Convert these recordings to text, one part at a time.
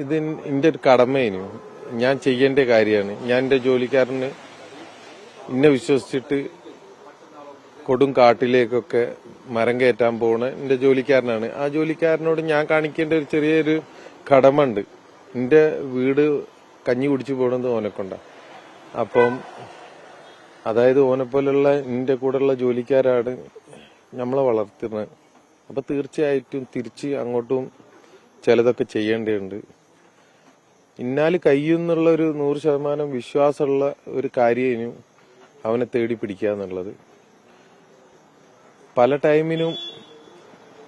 ഇത് എന്റെ ഒരു കടമേനു. ഞാൻ ചെയ്യേണ്ട കാര്യമാണ്. ഞാൻ എന്റെ ജോലിക്കാരന് ഇന്നെ വിശ്വസിച്ചിട്ട് കൊടും കാട്ടിലേക്കൊക്കെ മരം കയറ്റാൻ പോണ എന്റെ ജോലിക്കാരനാണ്. ആ ജോലിക്കാരനോട് ഞാൻ കാണിക്കേണ്ട ഒരു ചെറിയൊരു കടമ ഉണ്ട് എന്റെ വീട് കഞ്ഞി കുടിച്ചു പോണത് ഓനക്കൊണ്ട. അപ്പം അതായത് ഓനെപ്പോലുള്ള എന്റെ കൂടെയുള്ള ജോലിക്കാരാണ് നമ്മളെ വളർത്തുന്നത്. അപ്പൊ തീർച്ചയായിട്ടും തിരിച്ച് അങ്ങോട്ടും ചിലതൊക്കെ ചെയ്യേണ്ടതുണ്ട്. ഇന്നാൽ കയ്യെന്നുള്ള ഒരു നൂറ് ശതമാനം വിശ്വാസമുള്ള ഒരു കാര്യനും അവനെ തേടി പിടിക്കുക എന്നുള്ളത്. പല ടൈമിനും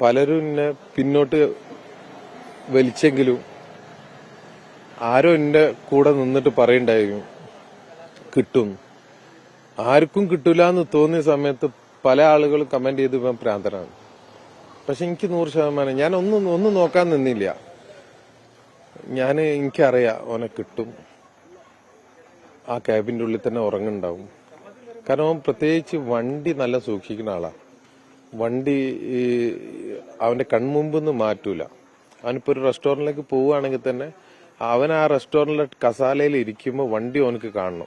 പലരും എന്നെ പിന്നോട്ട് വലിച്ചെങ്കിലും ആരോ എന്റെ കൂടെ നിന്നിട്ട് പറയണ്ടായിരുന്നു കിട്ടും. ആർക്കും കിട്ടൂല എന്ന് തോന്നിയ സമയത്ത് പല ആളുകളും കമന്റ് ചെയ്ത് ഇപ്പം ഭ്രാന്തനാണ്. പക്ഷെ എനിക്ക് നൂറ് ശതമാനം ഞാൻ ഒന്നും ഒന്നും നോക്കാൻ നിന്നില്ല. ഞാൻ എനിക്കറിയാം ഓനെ കിട്ടും. ആ ക്യാബിന്റെ ഉള്ളിൽ തന്നെ ഉറങ്ങുണ്ടാവും കാരണം അവൻ പ്രത്യേകിച്ച് വണ്ടി നല്ല സൂക്ഷിക്കുന്ന ആളാ. വണ്ടി ഈ, അവന്റെ കൺമുമ്പിൽ നിന്ന് മാറ്റൂല. അവനിപ്പോ ഒരു റെസ്റ്റോറന്റിലേക്ക് പോവുകയാണെങ്കിൽ തന്നെ അവൻ ആ റെസ്റ്റോറന്റിലെ കസാലയിൽ ഇരിക്കുമ്പോൾ വണ്ടി അവനക്ക് കാണണം.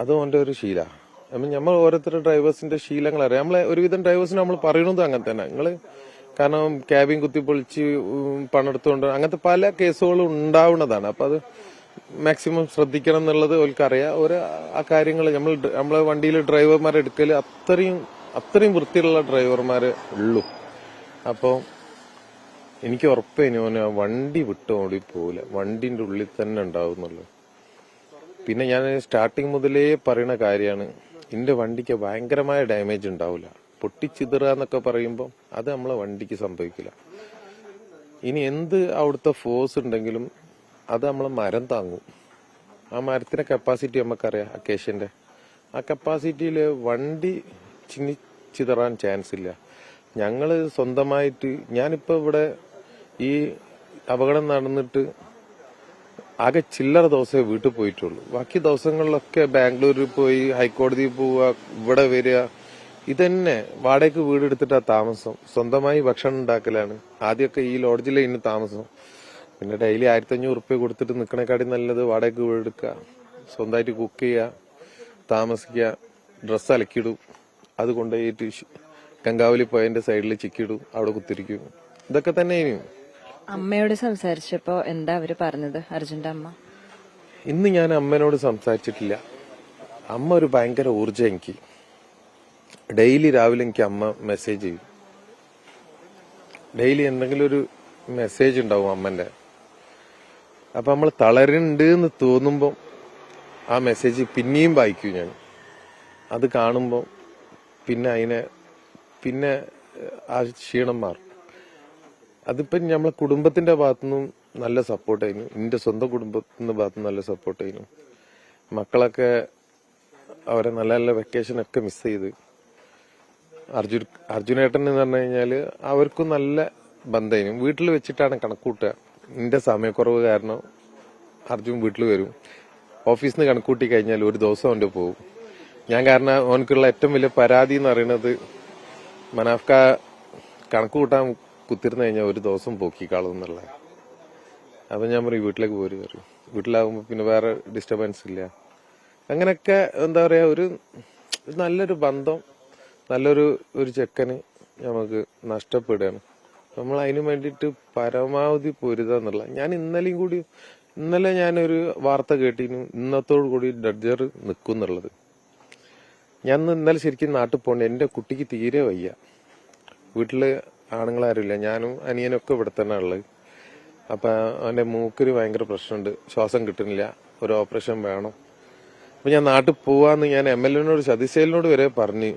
അത് അവന്റെ ഒരു ശീല. നമ്മൾ ഓരോരുത്തരുടെ ഡ്രൈവേഴ്സിന്റെ ശീലങ്ങൾ അറിയാം നമ്മളെ ഒരുവിധം ഡ്രൈവേഴ്സിന് നമ്മൾ പറയണതും അങ്ങനെ തന്നെ. നിങ്ങൾ കാരണം ക്യാബിൻ കുത്തിപ്പൊളിച്ച് പണെടുത്തുകൊണ്ട് അങ്ങനത്തെ പല കേസുകളും ഉണ്ടാവുന്നതാണ്. അപ്പൊ അത് മാക്സിമം ശ്രദ്ധിക്കണം എന്നുള്ളത് ഓൽക്കറിയാം. ഒരു ആ കാര്യങ്ങൾ നമ്മൾ നമ്മളെ വണ്ടിയിൽ ഡ്രൈവർമാരെ എടുക്കൽ അത്രയും അത്രയും വൃത്തിയുള്ള ഡ്രൈവർമാരെ ഉള്ളൂ. അപ്പോൾ എനിക്ക് ഉറപ്പേനു ഓന് വണ്ടി വിട്ട് ഓടി പോവില്ല. വണ്ടിന്റെ ഉള്ളിൽ തന്നെ ഉണ്ടാവും പിന്നെ ഞാൻ സ്റ്റാർട്ടിങ് മുതലേ പറയുന്ന കാര്യമാണ് എന്റെ വണ്ടിക്ക് ഭയങ്കരമായ ഡാമേജ് ഉണ്ടാവില്ല പൊട്ടിച്ചിതറുക എന്നൊക്കെ പറയുമ്പോൾ അത് നമ്മളെ വണ്ടിക്ക് സംഭവിക്കില്ല. ഇനി എന്ത് അവിടുത്തെ ഫോഴ്സ് ഉണ്ടെങ്കിലും അത് നമ്മളെ മരം താങ്ങും. ആ മരത്തിന്റെ കപ്പാസിറ്റി നമുക്കറിയാം അക്കേഷ്യന്റെ ആ കപ്പാസിറ്റിയിൽ വണ്ടി ചിന്നി ചിതറാൻ ചാൻസ് ഇല്ല. ഞങ്ങൾ സ്വന്തമായിട്ട് ഞാനിപ്പോ ഇവിടെ ഈ അപകടം നടന്നിട്ട് ആകെ ചില്ലറ ദിവസമേ വീട്ടിൽ പോയിട്ടുള്ളൂ. ബാക്കി ദിവസങ്ങളിലൊക്കെ ബാംഗ്ലൂരിൽ പോയി ഹൈക്കോടതിയിൽ പോവുക ഇവിടെ വരിക ഇതന്നെ വാടകയ്ക്ക് വീട് എടുത്തിട്ടാ താമസം. സ്വന്തമായി ഭക്ഷണം ഉണ്ടാക്കലാണ്. ആദ്യമൊക്കെ ഈ ലോഡ്ജിലായിരുന്നു താമസം. പിന്നെ ഡെയിലി ആയിരത്തി അഞ്ഞൂറ് റുപ്യ കൊടുത്തിട്ട് നിൽക്കണേക്കാട്ടി നല്ലത് വാടകയ്ക്ക് വീട് എടുക്കുക സ്വന്തമായിട്ട് കുക്ക് ചെയ്യുക താമസിക്കുക ഡ്രസ്സ് അലക്കിയിടും. അത് കൊണ്ടുപോയിട്ട് ഗംഗാവലി പോയതിന്റെ സൈഡിൽ ചിക്കിയിടും. അവിടെ കുത്തിരിക്കും. ഇതൊക്കെ തന്നെ ഇനി. അമ്മയോട് സംസാരിച്ചപ്പോ എന്താ അവർ പറഞ്ഞത്? അർജുന്റെ അമ്മ. ഇന്ന് ഞാൻ അമ്മനോട് സംസാരിച്ചിട്ടില്ല. അമ്മ ഒരു ഭയങ്കര ഊർജം എനിക്ക്. ഡെയിലി രാവിലെ എനിക്ക് അമ്മ മെസ്സേജ് ചെയ്യും. ഡെയിലി എന്തെങ്കിലും ഒരു മെസ്സേജ് ഉണ്ടാവും അമ്മന്റെ. അപ്പൊ നമ്മൾ തളരുന്നുണ്ട് എന്ന് തോന്നുമ്പോൾ ആ മെസ്സേജ് പിന്നെയും വായിക്കും ഞാൻ. അത് കാണുമ്പോൾ പിന്നെ അതിനെ പിന്നെ ആ ക്ഷീണം മാറും. അതിപ്പം നമ്മളെ കുടുംബത്തിന്റെ ഭാഗത്തുനിന്നും നല്ല സപ്പോർട്ട് ആയിരുന്നു എന്റെ സ്വന്തം കുടുംബത്തിന്റെ ഭാഗത്തുനിന്ന് നല്ല സപ്പോർട്ട് ആയിരുന്നു മക്കളൊക്കെ അവരെ നല്ല നല്ല വെക്കേഷൻ ഒക്കെ മിസ് ചെയ്ത് അർജുൻ അർജുനേട്ടൻ എന്ന് പറഞ്ഞു കഴിഞ്ഞാൽ അവർക്കും നല്ല ബന്ധം വീട്ടിൽ വെച്ചിട്ടാണ് കണക്കൂട്ടുക. എന്റെ സമയക്കുറവ് കാരണം അർജുൻ വീട്ടിൽ വരും. ഓഫീസിൽ നിന്ന് കണക്കൂട്ടി കഴിഞ്ഞാൽ ഒരു ദിവസം അവന്റെ പോകും ഞാൻ കാരണം അവനക്കുള്ള ഏറ്റവും വലിയ പരാതി എന്ന് പറയുന്നത് മനാഫ്ക കണക്ക് കൂട്ടാൻ കുത്തിരുന്ന് കഴിഞ്ഞാൽ ഒരു ദിവസം പോക്കിക്കാളും എന്നുള്ള അപ്പൊ ഞാൻ പറയും വീട്ടിലേക്ക് പോര് പറയും. വീട്ടിലാകുമ്പോ പിന്നെ വേറെ ഡിസ്റ്റർബൻസ് ഇല്ല. അങ്ങനെയൊക്കെ എന്താ പറയാ ഒരു ഒരു നല്ലൊരു ബന്ധം നല്ലൊരു ഒരു ചെക്കന് നമുക്ക് നഷ്ടപ്പെടുകയാണ്. നമ്മൾ അതിനു വേണ്ടിയിട്ട് പരമാവധി പൊരുതാ എന്നുള്ള ഞാൻ ഇന്നലെയും കൂടി ഇന്നലെ ഞാനൊരു വാർത്ത കേട്ടിരുന്നു ഇന്നത്തോടു കൂടി ഡഡ്ജർ നിൽക്കും എന്നുള്ളത്. ഞാൻ ഇന്ന് ഇന്നലെ ശരിക്കും നാട്ടിൽ പോകണ്ട. എന്റെ കുട്ടിക്ക് തീരെ വയ്യ. വീട്ടിൽ ആണുങ്ങളാരുമില്ല. ഞാനും അനിയനും ഒക്കെ ഇവിടെ തന്നെ ഉള്ളത്. അപ്പൊ അവന്റെ മൂക്കിന് ഭയങ്കര പ്രശ്നമുണ്ട്. ശ്വാസം കിട്ടുന്നില്ല. ഒരു ഓപ്പറേഷൻ വേണം. അപ്പൊ ഞാൻ നാട്ടിൽ പോവാന്ന് ഞാൻ എം എൽ എനോട് സതീശേലിനോട് വരെ പറഞ്ഞു.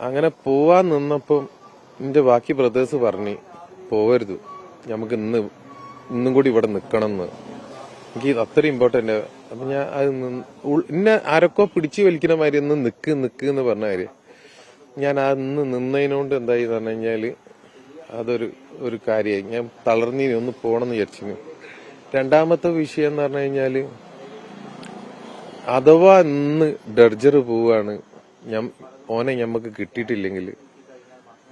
അങ്ങനെ പോവാൻ നിന്നപ്പം എന്റെ ബാക്കി ബ്രദേഴ്സ് പറഞ്ഞു പോവരുത്. നമുക്ക് ഇന്ന് ഇന്നും കൂടി ഇവിടെ നിക്കണം എന്ന് എനിക്ക് ഇത് അത്ര ഇമ്പോർട്ടന്റ് അപ്പൊ ഞാൻ അത് എന്നെ ആരൊക്കെ പിടിച്ചു വലിക്കുന്ന മാതിരി ഒന്ന് നിക്ക് നിക്ക് എന്ന് പറഞ്ഞ കാര്യം ഞാൻ ആ ഇന്ന് നിന്നതിനോണ്ട് എന്തായി പറഞ്ഞു കഴിഞ്ഞാൽ അതൊരു ഒരു കാര്യമായി. ഞാൻ തളർന്നിനി ഒന്ന് പോകണമെന്ന് വിചാരിച്ചിന് രണ്ടാമത്തെ വിഷയം എന്ന് പറഞ്ഞു കഴിഞ്ഞാൽ അഥവാ ഇന്ന് ഡർജർ പോവാണ് ഞാൻ ഓനെ ഞമ്മക്ക് കിട്ടിയിട്ടില്ലെങ്കിൽ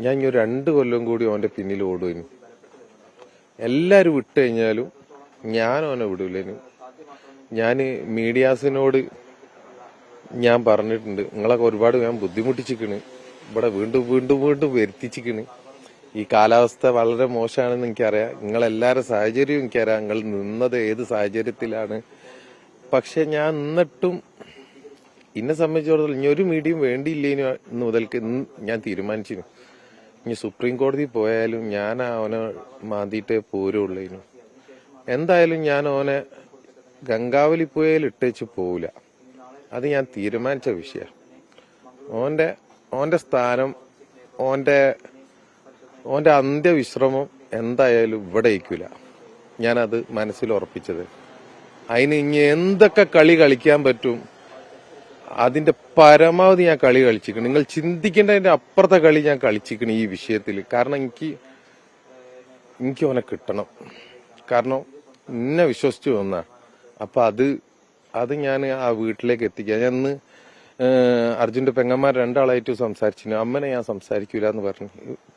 ഞാൻ ഇനി രണ്ട് കൊല്ലം കൂടി ഓന്റെ പിന്നിൽ ഓടുവനും. എല്ലാരും വിട്ടു കഴിഞ്ഞാലും ഞാൻ ഓനെ വിടൂലേനു. ഞാൻ മീഡിയാസിനോട് ഞാൻ പറഞ്ഞിട്ടുണ്ട് നിങ്ങളൊക്കെ ഒരുപാട് ഞാൻ ബുദ്ധിമുട്ടിച്ചിക്കണ് ഇവിടെ വീണ്ടും വീണ്ടും വീണ്ടും വരുത്തിച്ചിക്കണ് ഈ കാലാവസ്ഥ വളരെ മോശമാണെന്ന് എനിക്കറിയാം. നിങ്ങളെല്ലാവരുടെ സാഹചര്യവും എനിക്കറിയാം. നിങ്ങൾ നിന്നത് ഏത് സാഹചര്യത്തിലാണ്. പക്ഷെ ഞാൻ എന്നിട്ടും എന്നെ സംബന്ധിച്ചിടത്തോളം ഇനി ഒരു മീഡിയം വേണ്ടിയില്ലേനു ഇന്ന് മുതൽക്ക് ഇന്ന് ഞാൻ തീരുമാനിച്ചിരുന്നു. ഇനി സുപ്രീം കോടതി പോയാലും ഞാൻ അവനെ മാന്തിയിട്ടേ പോരുള്ളേനു എന്തായാലും ഞാൻ അവനെ ഗംഗാവലി പുഴയിൽ ഇട്ടേച്ച് പോവില്ല. അത് ഞാൻ തീരുമാനിച്ച വിഷയമാണ് ഓന്റെ ഓന്റെ സ്ഥാനം ഓന്റെ ഓന്റെ അന്ത്യവിശ്രമം എന്തായാലും ഇവിടെ ഇരിക്കൂല. ഞാനത് മനസ്സിൽ ഉറപ്പിച്ചത്. അതിന് ഇനി എന്തൊക്കെ കളി കളിക്കാൻ പറ്റും? അതിന്റെ പരമാവധി ഞാൻ കളി കളിച്ചിരിക്കണം നിങ്ങൾ ചിന്തിക്കേണ്ടതിന്റെ അപ്പുറത്തെ കളി ഞാൻ കളിച്ചിരിക്കണം ഈ വിഷയത്തിൽ കാരണം എനിക്ക് എനിക്ക് അവനെ കിട്ടണം. കാരണം എന്നെ വിശ്വസിച്ചു വന്ന. അപ്പൊ അത് അത് ഞാൻ ആ വീട്ടിലേക്ക് എത്തിക്കാം ഞാൻ ഇന്ന് അർജുന്റെ പെങ്ങന്മാർ രണ്ടാളായിട്ട് സംസാരിച്ചു അമ്മനെ ഞാൻ സംസാരിക്കൂല എന്ന് പറഞ്ഞു.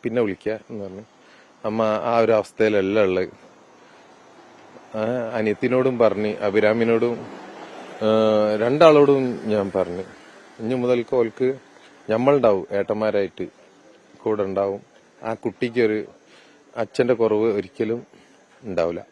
പിന്നെ വിളിക്കുക എന്ന് പറഞ്ഞു. അമ്മ ആ ഒരു അവസ്ഥയിലല്ല ഉള്ളത്. അനിയത്തിനോടും പറഞ്ഞു അഭിരാമിനോടും രണ്ടാളോടും ഞാൻ പറഞ്ഞു. ഇനി മുതൽക്ക് ഓൽക്ക് ഞമ്മളുണ്ടാവും ഏട്ടന്മാരായിട്ട് കൂടെ ഉണ്ടാവും. ആ കുട്ടിക്കൊരു അച്ഛന്റെ കുറവ് ഒരിക്കലും ഉണ്ടാവില്ല.